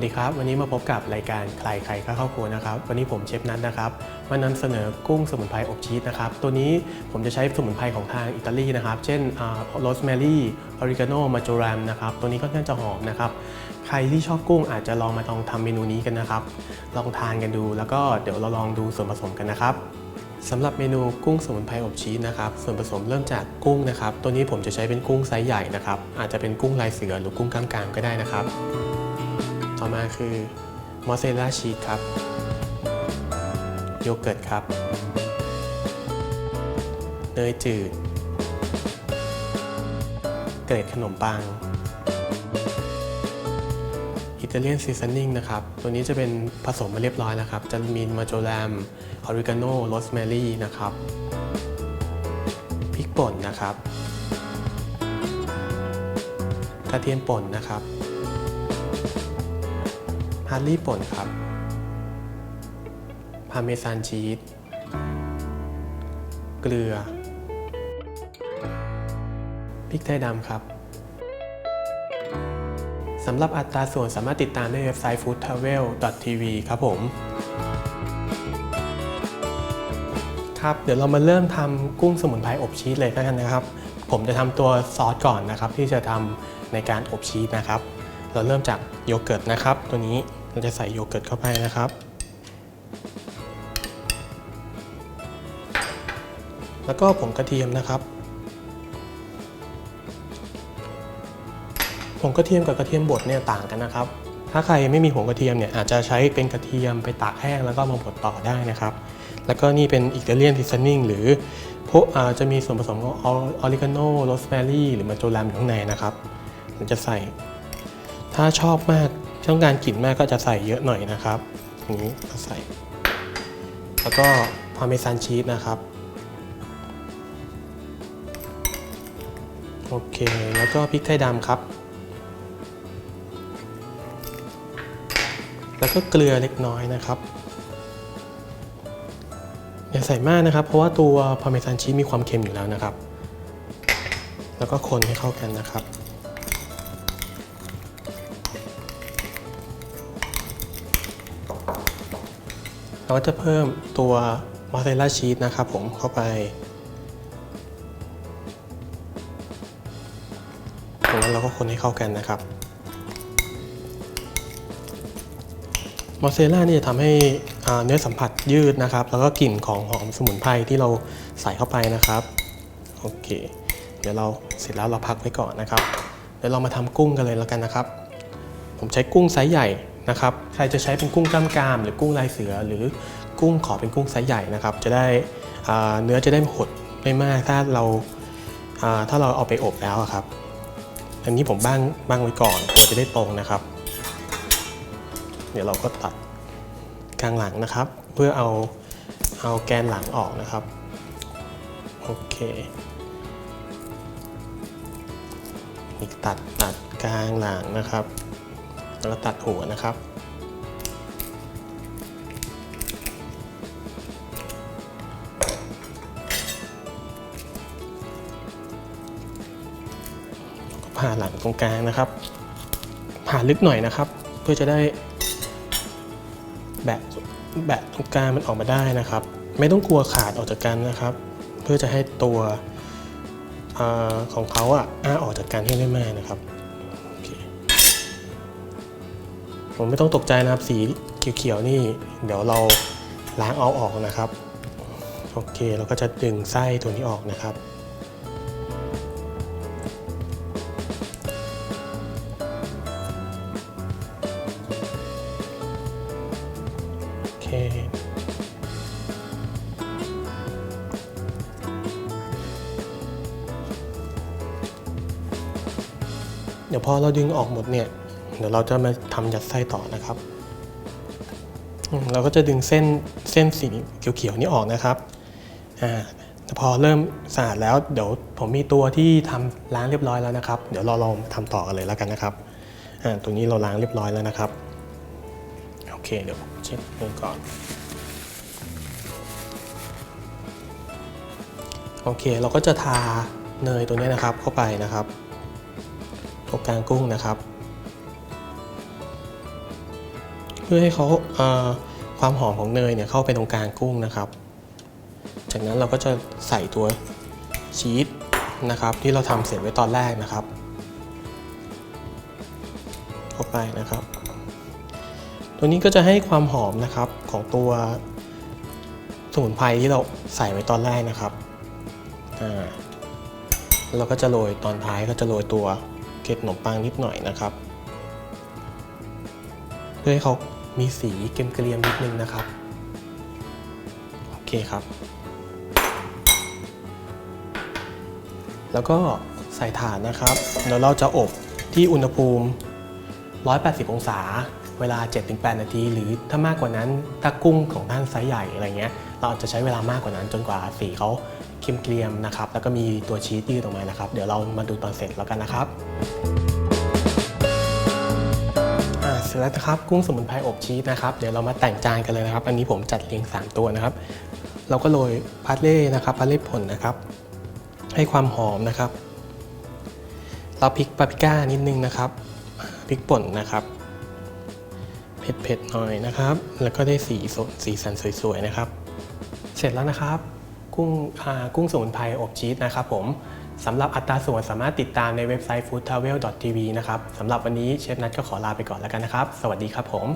วันนี้มาพบกับรายการใครใครก็เข้าครัวนะครับ วันนี้ผมเชฟนัทนะครับมานำเสนอกุ้งสมุนไพรอบชีสนะครับ ตัวนี้ผมจะใช้สมุนไพรของทางอิตาลีนะครับ เช่นโรสแมรี่ออริกาโนมาจูรัมนะครับ ตัวนี้ก็น่าจะหอมนะครับ ใครที่ชอบกุ้งอาจจะลองมาลองทำเมนูนี้กันนะครับ ลองทานกันดู แล้วก็เดี๋ยวเราลองดูส่วนผสมกันนะครับสำหรับเมนูกุ้งสมุนไพรอบชีสนะครับส่วนผสมเริ่มจากกุ้งนะครับ ตัวนี้ผมจะใช้เป็นกุ้งไซส์ใหญ่นะครับ อาจจะเป็นกุ้งลายเสือหรือกุ้งกล้ามกรามก็ได้นะครับ ต่อมาคือมอสซาเรลล่าชีสครับ โยเกิร์ตครับ เนยจืด เกล็ดขนมปัง อิตาเลียนซีซันนิ่งนะครับ ตัวนี้จะเป็นผสมมาเรียบร้อยแล้วครับ จะมีมาโจแรมออริกาโนโรสแมรี่นะครับพริกป่นนะครับกระเทียมป่นนะครับ ฮาร์ลี่ป่นครับ พาเมซานชีส เกลือ พริกไทยดำครับสำหรับอัตราส่วนสามารถติดตามได้ในเว็บไซต์ foodtravel.tv ครับผม ครับ เดี๋ยวเรามาเริ่มทำกุ้งสมุนไพรอบชีสเลยกันนะครับ ผมจะทำตัวซอสก่อนนะครับ ที่จะทำในการอบชีสนะครับ เราเริ่มจากโยเกิร์ตนะครับ ตัวนี้ เราจะใส่โยเกิร์ตเข้าไปนะครับ แล้วก็ผงกระเทียมนะครับผงกระเทียมกับกระเทียมบดเนี่ยต่างกันนะครับ ถ้าใครไม่มีผงกระเทียมเนี่ยอาจจะใช้เป็นกระเทียมไปตากแห้งแล้วก็มาบดต่อได้นะครับ แล้วก็นี่เป็นอิตาเลียนซิซนิ่งหรือพวกอาจะมีส่วนผสมของออริกาโนโรสแมรี่หรือมาโจแรมอยู่ข้างในนะครับมันจะใส่ ถ้าชอบมาก ต้องการกลิ่นมากก็จะใส่เยอะหน่อยนะครับอย่างนี้ก็ใส่ แล้วก็พาเมซานชีสนะครับโอเค แล้วก็พริกไทยดำครับ แล้วก็เกลือเล็กน้อยนะครับอย่าใส่มากนะครับ เพราะว่าตัวพาเมซานชีสมีความเค็มอยู่แล้วนะครับ แล้วก็คนให้เข้ากันนะครับ เราก็จะเพิ่มตัวมอสซาเรลล่าชีสนะครับผมเข้าไปจากนั้นเราก็คนให้เข้ากันนะครับ มอสซาเรลล่านี่จะทำให้เนื้อสัมผัสยืดนะครับ แล้วก็กลิ่นของหอมสมุนไพรที่เราใส่เข้าไปนะครับโอเค เดี๋ยวเราเสร็จแล้วเราพักไว้ก่อนนะครับ เดี๋ยวเรามาทำกุ้งกันเลยแล้วกันนะครับ ผมใช้กุ้งไซส์ใหญ่ นะครับใครจะใช้เป็นกุ้งกล้ามกราม หรือกุ้งลายเสือ หรือกุ้งขอเป็นกุ้งไซส์ใหญ่นะครับ จะได้เนื้อจะได้หดไม่มากถ้าเราถ้าเราเอาไปอบแล้วครับ อันนี้ผมบ้างบ้างไว้ก่อนมันจะได้ตรงนะครับ เดี๋ยวเราก็ตัดกลางหลังนะครับ เพื่อเอาเอาแกนหลังออกนะครับโอเคอีกตัดตัดกลางหลังนะครับ แล้วก็ตัดหัวนะครับ ผ่าหลังตรงกลางนะครับ ผ่าลึกหน่อยนะครับ เพื่อจะได้แบะแบะตรงกลางมันออกมาได้นะครับ ไม่ต้องกลัวขาดออกจากกันนะครับ เพื่อจะให้ตัวอของเขาอะอ้าออกจากกันให้ได้มากนะครับ ผมไม่ต้องตกใจนะครับสีเขียวๆนี่ เดี๋ยวเราล้างเอาออกนะครับโอเคเราก็จะดึงไส้ตัวนี้ออกนะครับ โอเค เดี๋ยวพอเราดึงออกหมดเนี่ย เดี๋ยวเราจะมาทำยัดไส้ต่อนะครับ เราก็จะดึงเส้นเส้นสีเขียวๆนี้ออกนะครับอ่าพอเริ่มสะอาดแล้วเดี๋ยวผมมีตัวที่ทำล้างเรียบร้อยแล้วนะครับ เดี๋ยวเราลองทำต่อกันเลยแล้วกันนะครับอ่าตัวนี้เราล้างเรียบร้อยแล้วนะครับโอเคเดี๋ยวเช็ดมือก่อนโอเคเราก็จะทาเนยตัวนี้นะครับเข้าไปนะครับตรงกลางกุ้งนะครับ พื่อให้เขาเความหอมของเนยเนี่ยเข้าไปตรงกลางกุ้งนะครับ จากนั้นเราก็จะใส่ตัวชีสนะครับ ที่เราทำเสร็จไว้ตอนแรกนะครับ เข้าไปนะครับ ตัวนี้ก็จะให้ความหอมนะครับของตัวสมุนไพรที่เราใส่ไว้ตอนแรกนะครับอ่าเราก็จะโรยตอนท้ายก็จะโรยตัวเกล็ดขนมปังนิดหน่อยนะครับ เพื่อให้เขา มีสีเกรียมนิดนึงนะครับ โอเคครับ แล้วก็ใส่ถ่านนะครับ แล้วเราจะอบที่อุณหภูมิ 180 องศา เวลา 7-8 นาที หรือถ้ามากกว่านั้น ถ้ากุ้งของท่านไซส์ใหญ่อะไรเงี้ย เราอาจจะใช้เวลามากกว่านั้นจนกว่าสีเขาเกรียมๆนะครับ แล้วก็มีตัวชีสยืดออกมานะครับ เดี๋ยวเรามาดูตอนเสร็จแล้วกันนะครับ แล้วนะครับกุ้งสมุนไพรอบชีสนะครับเดี๋ยวเรามาแต่งจานกันเลยนะครับ อันนี้ผมจัดเรียง 3 ตัวนะครับ เราก็โรยพาเล่นะครับพาเล่ผลนะครับ ให้ความหอมนะครับ เราพริกปาปริก้านิดนึงนะครับพริกป่นนะครับเผ็ดๆหน่อยนะครับ แล้วก็ได้สีสดสีสันสวยๆนะครับ เสร็จแล้วนะครับ กุ้งกุ้งสมุนไพรอบชีสนะครับผม สำหรับอัตราส่วนสามารถติดตามในเว็บไซต์ foodtravel.tv นะครับสำหรับวันนี้เชฟนัทก็ขอลาไปก่อนแล้วกันนะครับ สวัสดีครับผม